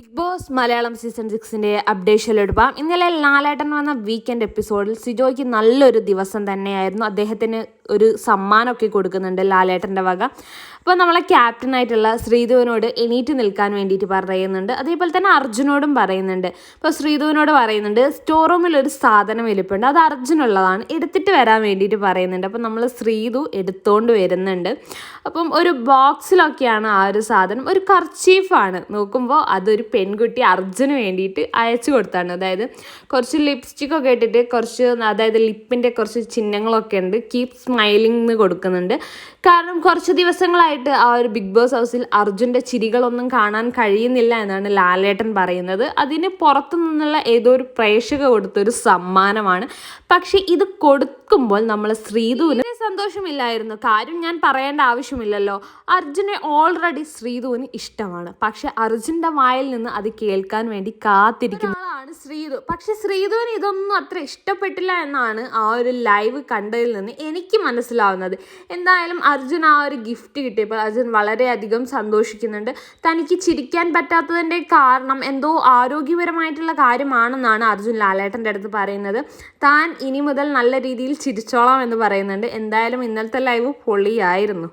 Big boss Malayalam season സിക്സിന്റെ അപ്ഡേഷനിലെടുപ്പാം ഇന്നലെ ലാലേട്ടൻ വന്ന വീക്കെൻഡ് എപ്പിസോഡിൽ സിജോയ്ക്ക് നല്ലൊരു ദിവസം തന്നെയായിരുന്നു. അദ്ദേഹത്തിന് ഒരു സമ്മാനമൊക്കെ കൊടുക്കുന്നുണ്ട് ലാലേട്ടന്റെ വക. അപ്പോൾ നമ്മളെ ക്യാപ്റ്റനായിട്ടുള്ള ശ്രീധുവിനോട് എണീറ്റ് നിൽക്കാൻ വേണ്ടിയിട്ട് പറയുന്നുണ്ട്. അതേപോലെ തന്നെ അർജുനോടും പറയുന്നുണ്ട്. അപ്പോൾ ശ്രീധുവിനോട് പറയുന്നുണ്ട് സ്റ്റോർ റൂമിൽ ഒരു സാധനം വലിപ്പുണ്ട്. അത് അർജുനുള്ളതാണ്. എടുത്തിട്ട് വരാൻ വേണ്ടിയിട്ട് പറയുന്നുണ്ട്. അപ്പോൾ നമ്മൾ ശ്രീധു എടുത്തോണ്ട് വരുന്നുണ്ട്. അപ്പം ഒരു ബോക്സിലൊക്കെയാണ് ആ ഒരു സാധനം. ഒരു കർച്ചീഫാണ്. നോക്കുമ്പോൾ അതൊരു പെൺകുട്ടി അർജുന് വേണ്ടിയിട്ട് അയച്ചു കൊടുത്താണ്. അതായത് കുറച്ച് ലിപ്സ്റ്റിക്കൊക്കെ ഇട്ടിട്ട് കുറച്ച് അതായത് ലിപ്പിന്റെ കുറച്ച് ചിഹ്നങ്ങളൊക്കെ ഉണ്ട്. കീപ് സ്മൈലിംഗ് എന്ന് കൊടുക്കുന്നുണ്ട്. കാരണം കുറച്ച് ദിവസങ്ങളായിട്ട് ആ ഒരു ബിഗ് ബോസ് ഹൗസിൽ അർജുന്റെ ചിരികളൊന്നും കാണാൻ കഴിയുന്നില്ല എന്നാണ് ലാലേട്ടൻ പറയുന്നത്. അതിന് പുറത്തു നിന്നുള്ള ഏതോ ഒരു പ്രേക്ഷക കൊടുത്തൊരു സമ്മാനമാണ്. പക്ഷേ ഇത് കൊടുക്കുമ്പോൾ നമ്മൾ ശ്രീധുവിന് സന്തോഷമില്ലായിരുന്നു. കാര്യം ഞാൻ പറയേണ്ട ആവശ്യമില്ലല്ലോ. അർജുനെ ഓൾറെഡി ശ്രീധുവിന് ഇഷ്ടമാണ്. പക്ഷെ അർജുന്റെ വായിൽ നിന്ന് അത് കേൾക്കാൻ വേണ്ടി കാത്തിരിക്കുന്ന. ആളാണ് ശ്രീധു പക്ഷെ ശ്രീധുവിന് ഇതൊന്നും അത്ര ഇഷ്ടപ്പെട്ടില്ല എന്നാണ് ആ ഒരു ലൈവ് കണ്ടതിൽ നിന്ന് എനിക്ക് മനസ്സിലാവുന്നത്. എന്തായാലും അർജുൻ ആ ഒരു ഗിഫ്റ്റ് കിട്ടിയപ്പോൾ അർജുൻ വളരെയധികം സന്തോഷിക്കുന്നുണ്ട്. തനിക്ക് ചിരിക്കാൻ പറ്റാത്തതിന്റെ കാരണം എന്തോ ആരോഗ്യപരമായിട്ടുള്ള കാര്യമാണെന്നാണ് അർജുൻ ലാലേട്ടന്റെ അടുത്ത് പറയുന്നത്. താൻ ഇനി മുതൽ നല്ല രീതിയിൽ ചിരിച്ചോളാം എന്ന് പറയുന്നുണ്ട്. എന്തായാലും ഇന്നലത്തെ ലൈവ് പൊളിയായിരുന്നു.